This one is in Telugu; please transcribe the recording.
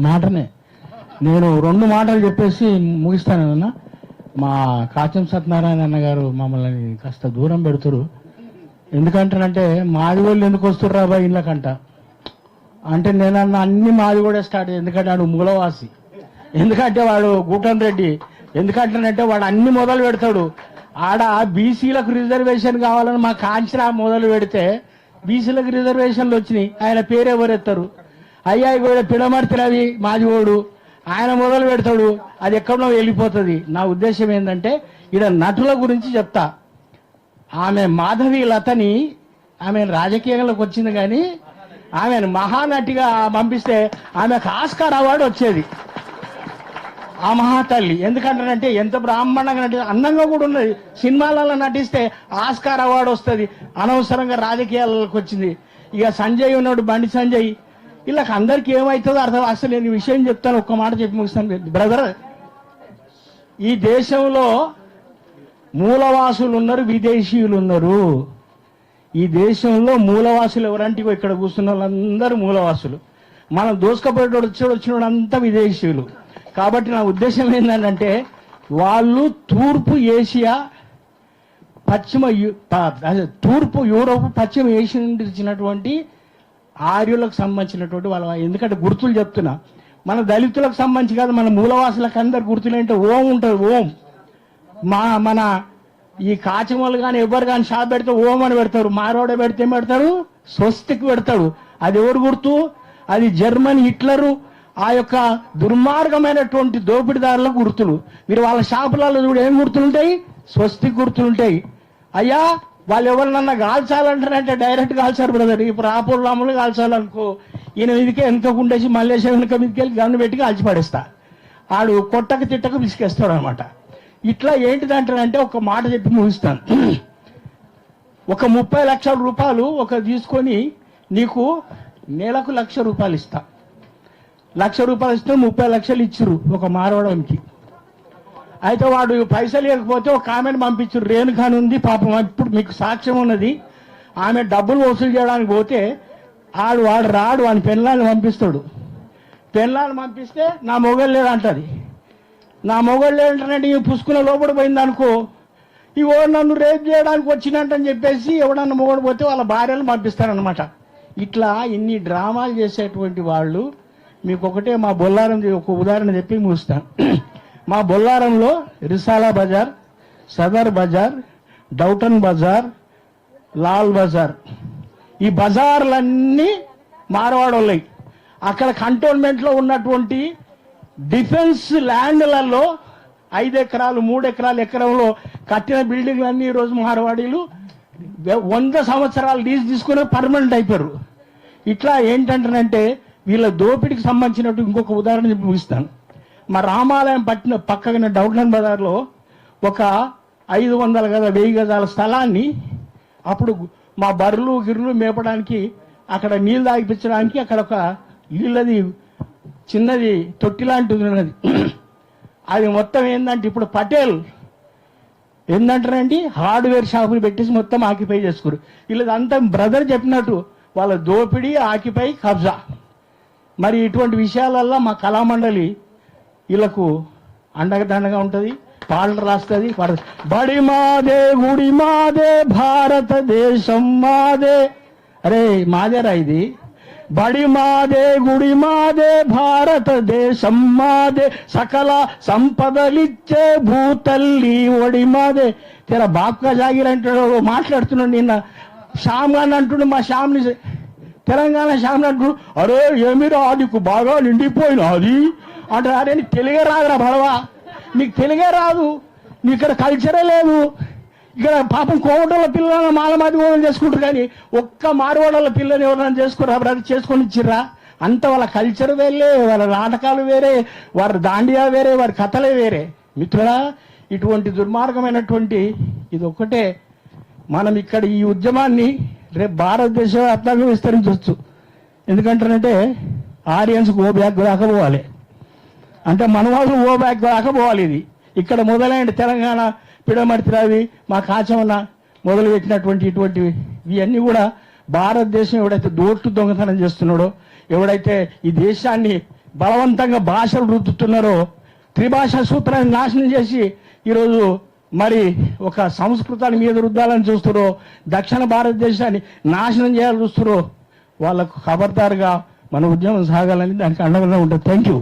మాటనే. నేను రెండు మాటలు చెప్పేసి ముగిస్తానన్న మా కాచం సత్యనారాయణ అన్న గారు మమ్మల్ని కాస్త దూరం పెడుతురు. ఎందుకంటానంటే మాది వాళ్ళు ఎందుకు వస్తుర్రా బా ఇళ్ళకంట. అంటే నేనన్న అన్ని మాది కూడా స్టార్ట్ ఎందుకంటే వాడు మూలవాసి. ఎందుకంటే వాడు గూటన్ రెడ్డి. ఎందుకంటానంటే వాడు అన్ని మొదలు పెడతాడు. ఆడ బీసీలకు రిజర్వేషన్ కావాలని మా కాంచరా మొదలు పెడితే బీసీలకు రిజర్వేషన్లు వచ్చినాయి. ఆయన పేరు ఎవరెత్తారు అయ్యా కూడా పిడమర్తి మాది ఓడు. ఆయన మొదలు పెడతాడు అది ఎక్కడో వెళ్ళిపోతుంది. నా ఉద్దేశం ఏంటంటే ఈడ నటుల గురించి చెప్తా. ఆమె మాధవి లతని ఆమె రాజకీయంలోకి వచ్చింది కానీ ఆమెను మహానటిగా పంపిస్తే ఆమెకు ఆస్కార్ అవార్డు వచ్చేది. ఆ మహాతల్లి. ఎందుకంటారంటే ఎంత బ్రాహ్మణంగా నటి అందంగా కూడా ఉన్నది. సినిమాలలో నటిస్తే ఆస్కార్ అవార్డు వస్తుంది. అనవసరంగా రాజకీయాలకు వచ్చింది. ఇక సంజయ్ ఉన్నాడు బండి సంజయ్. ఇలా అందరికి ఏమవుతుందో అర్థం అసలు నేను విషయం చెప్తాను ఒక్క మాట చెప్పి ముగిస్తాను. బ్రదర్ ఈ దేశంలో మూలవాసులు ఉన్నారు విదేశీయులు ఉన్నారు. ఈ దేశంలో మూలవాసులు ఎవరంటే ఇక్కడ కూర్చున్న వాళ్ళందరూ మూలవాసులు. మనం దోసుకపోయేటోడు వచ్చాడు వచ్చినోడు అంతా విదేశీయులు. కాబట్టి నా ఉద్దేశం ఏంటంటే వాళ్ళు తూర్పు ఏషియా పశ్చిమ తూర్పు యూరోప్ పశ్చిమ ఏషియా నుండి వచ్చినటువంటి ఆర్యులకు సంబంధించినటువంటి వాళ్ళ. ఎందుకంటే గుర్తులు చెప్తున్నా మన దళితులకు సంబంధించి కాదు మన మూలవాసులకు అందరు గుర్తులు అంటే ఓం ఉంటుంది ఓం. మా మన ఈ కాచమలు కానీ ఎవరు కానీ షాప్ పెడితే ఓం అని పెడతారు మారోడ పెడితే పెడతారు? స్వస్తికి పెడతాడు అది ఎవరు గుర్తు? అది జర్మన్ హిట్లరు ఆ యొక్క దుర్మార్గమైనటువంటి దోపిడిదారుల గుర్తులు. మీరు వాళ్ళ షాపులలో కూడా ఏం గుర్తులుంటాయి? స్వస్తి గుర్తులుంటాయి. అయ్యా వాళ్ళు ఎవరినన్నా కాల్చాలంటారంటే డైరెక్ట్ కాల్చారు బ్రదర్. ఇప్పుడు రాములు కాల్చాలనుకో ఈయన మీదకి వెనుక ఉండేసి మల్లేశం వెనక మీదకి వెళ్ళి గన్ను పెట్టి కాల్చి పడేస్తా ఆడు కొట్టక తిట్టక పిసికేస్తాడు అనమాట ఇట్లా ఏంటిదంటారంటే ఒక మాట చెప్పి ముగిస్తాను. ఒక ముప్పై లక్షల రూపాయలు ఒక తీసుకొని నీకు నెలకు లక్ష రూపాయలు ఇస్తా. లక్ష రూపాయలు ఇస్తే ముప్పై లక్షలు ఇచ్చిర్రు ఒక మారవడానికి. అయితే వాడు పైసలు ఇవ్వకపోతే ఒక ఆమెను పంపించారు రేణుకాని ఉంది పాపం ఇప్పుడు మీకు సాక్ష్యం ఉన్నది. ఆమె డబ్బులు వసూలు చేయడానికి పోతే ఆడు వాడు రాడు అని పెళ్ళాన్ని పంపిస్తాడు. పెళ్ళాన్ని పంపిస్తే నా మొగలు లేదంటది నా మొగలు లేదంటే ఈ పుసుకున్న లోపల పోయింది అనుకో ఇవో నన్ను రేప్ చేయడానికి వచ్చినట్టని చెప్పేసి ఎవడన్నా మొగడు పోతే వాళ్ళ భార్యలు పంపిస్తారనమాట ఇట్లా ఇన్ని డ్రామాలు చేసేటువంటి వాళ్ళు మీకు ఒకటే మా బొల్లారం ఒక ఉదాహరణ చెప్పి ముగిస్తాను. మా బొల్లారంలో రిసాలా బజార్ సదర్ బజార్ డౌటన్ బజార్ లాల్ బజార్. ఈ బజార్లన్నీ మార్వాడోళ్ళయి. అక్కడ కంటోన్మెంట్లో ఉన్నటువంటి డిఫెన్స్ ల్యాండ్లలో ఐదు ఎకరాలు మూడు ఎకరాలు ఎకరంలో కట్టిన బిల్డింగ్లన్నీ ఈరోజు రోజు మార్వాడీలు వంద సంవత్సరాలు లీజ్ తీసుకుని పర్మనెంట్ అయిపోయారు. ఇట్లా ఏంటంటారంటే వీళ్ళ దోపిడికి సంబంధించినట్టు ఇంకొక ఉదాహరణ చెప్పి ముగిస్తాను. మా రామాలయం పట్టిన పక్కన డౌట్లన్ బజార్లో ఒక ఐదు వందల గద వెయ్యి గదాల స్థలాన్ని అప్పుడు మా బర్రెలు గిర్రెలు మేపడానికి అక్కడ నీళ్ళు తాగిపించడానికి అక్కడ ఒక నీళ్ళది చిన్నది తొట్టి లాంటిది ఉన్నది. అది మొత్తం ఏంటంటే ఇప్పుడు పటేల్ ఏంటంటారండి హార్డ్వేర్ షాపులు పెట్టేసి మొత్తం ఆక్యుపై చేసుకోరు. వీళ్ళదంతా బ్రదర్ చెప్పినట్టు వాళ్ళ దోపిడీ ఆక్యుపై కబ్జా. మరి ఇటువంటి విషయాలల్లో మా కళామండలి వీళ్ళకు అండగదండగా ఉంటుంది పాటలు రాస్తుంది బడి మాదే గుడి మాదే భారతదేశం మాదే. అరే మాదేరా ఇది? బడి మాదే గుడి మాదే భారతదేశం మాదే. సకల సంపదలిచ్చే భూతల్లి ఒడి మాదే. తెర బాప్కా జాగిర్ అంటాడు మాట్లాడుతున్నాడు నిన్న. శ్యామ్ అని అంటుండు మా శ్యామ్ని తెలంగాణ శ్యామ్ అంటుడు అరే ఏమిరా నీకు బాగా నిండిపోయినా అది అంటే అరే నీకు తెలుగే రాదురా బడవా నీకు తెలుగే రాదు. నీ ఇక్కడ కల్చరే లేదు. ఇక్కడ పాపం కోవటంలో పిల్లలను మాలమాది కోవడం చేసుకుంటారు కానీ ఒక్క మారువాడల పిల్లని ఎవరైనా చేసుకురా అది చేసుకొని ఇచ్చిర్రా. అంత వాళ్ళ కల్చర్ వేరే వాళ్ళ నాటకాలు వేరే వారి దాండియా వేరే వారి కథలే వేరే. మిత్రుడా ఇటువంటి దుర్మార్గమైనటువంటి ఇది ఒక్కటే. మనం ఇక్కడ ఈ ఉద్యమాన్ని రేపు భారతదేశ వ్యాప్తంగా విస్తరించవచ్చు. ఎందుకంటారంటే ఆడియన్స్ ఓ బ్యాగ్ రాకపోవాలి అంటే మనవాళ్ళు ఓ బ్యాక్ దాకా పోవాలి ఇది. ఇక్కడ మొదలైన తెలంగాణ పిడమర్తిరావి మా కాచమన్న మొదలుపెట్టినటువంటి ఇటువంటివి ఇవన్నీ కూడా భారతదేశం ఎవడైతే దోట్లు దొంగతనం చేస్తున్నాడో ఎవడైతే ఈ దేశాన్ని బలవంతంగా భాషలు రుద్దుతున్నారో త్రిభాషా సూత్రాన్ని నాశనం చేసి ఈరోజు మరి ఒక సంస్కృతాన్ని మీద రుద్దాలని చూస్తారో దక్షిణ భారతదేశాన్ని నాశనం చేయాలని చూస్తారో వాళ్ళకు ఖబర్దారుగా మన ఉద్యమం సాగాలని దానికి అండగా ఉంటుంది థ్యాంక్ యూ